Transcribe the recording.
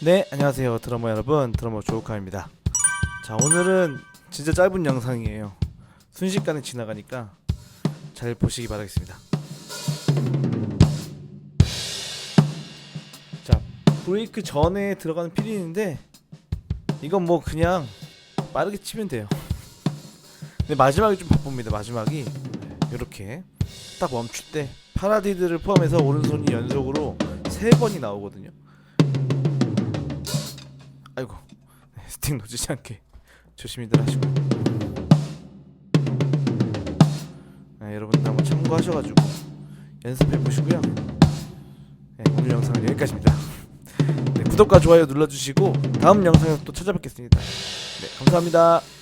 네, 안녕하세요. 드러머 여러분. 드러머 조우카입니다. 자, 오늘은 진짜 짧은 영상이에요. 순식간에 지나가니까 잘 보시기 바라겠습니다. 자, 브레이크 전에 들어가는 필인인데 이건 뭐 그냥 빠르게 치면 돼요. 근데 마지막이 좀 바쁩니다. 마지막이 이렇게 딱 멈출 때 파라디드를 포함해서 오른손이 연속으로 세 번이 나오거든요. 아이고 네, 스틱 놓치지 않게 조심히들 하시고. 네, 여러분들 한번 참고하셔가지고 연습해 보시고요. 네, 오늘 영상은 여기까지입니다. 네, 구독과 좋아요 눌러주시고 다음 영상에서 또 찾아뵙겠습니다. 네, 감사합니다